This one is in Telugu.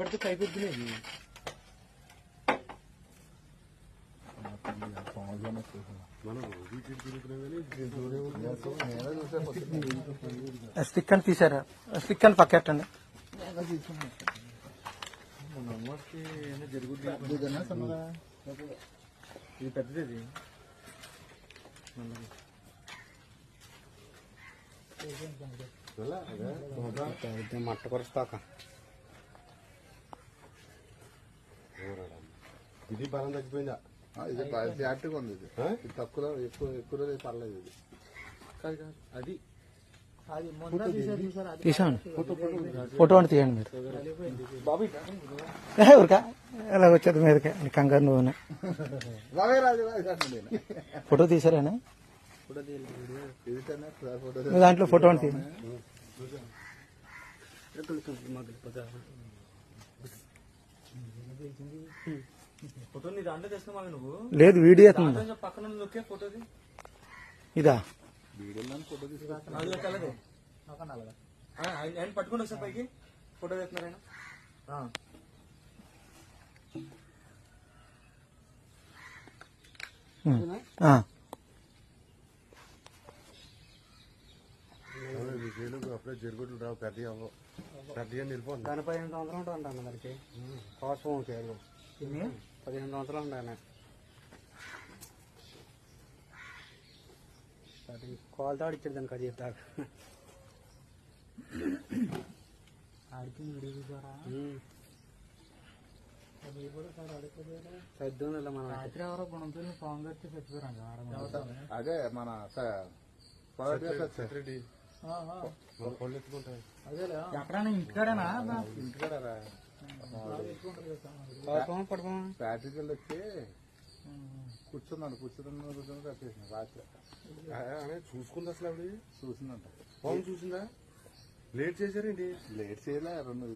పడితే పైపెద్దులేదు స్టిక్ అని తీసారా? స్టిక్ అని పక్కెట్టండి. ఇది పెద్దది. మట్ట కొరస్తాక ఇది బలం తగ్గిపోయిందా ఇది ఫ్యాక్టరీగా ఉంది ఇది. ఇది తక్కువ ఎక్కువ ఎక్కువ పర్లేదు ఇది. కాదు కాదు అది. ఫోటో అని తీయండి. మీరు. ఊరికా? ఎలా వచ్చేది మీదకే కంగారు నువ్వునే. ఫోటో తీసారేనా దాంట్లో ఫోటో అని తీయండి. ఫోటో నీ దాంట్లో నువ్వు? లేదు వీడియో ఎత్తుంది దాంట్లో పక్కన ఫోటోది. ఇదా? ఫోటో ఆయన ఆయన పట్టుకోండి ఒకసారి పైకి ఫోటో తెస్తున్నారు ఆయన. అప్పుడే జరుగుతుంది రావు పెద్ద పెద్దగా నిలిపోతుంది దాని పదిహేను సంవత్సరాలు ఉంటుంది అన్న దానికి? కోసం కేవలం పదిహేను సంవత్సరాలు ఉంటాయి అది కోళ్ళతో ఆడిచ్చాడు దానికి అది చెప్తాడు అదే మన స- పొలాటి గారు వెళ్ళి వచ్చి కూర్చున్నాను కూర్చున్న కూర్చొని కట్టేసిన రాత్రి. చూసుకుంది అసలు ఆవిడ? చూసిందంట. ఫోన్ చూసిందా? లేట్ చేశారేంటి? లేట్ చేయలే రెండు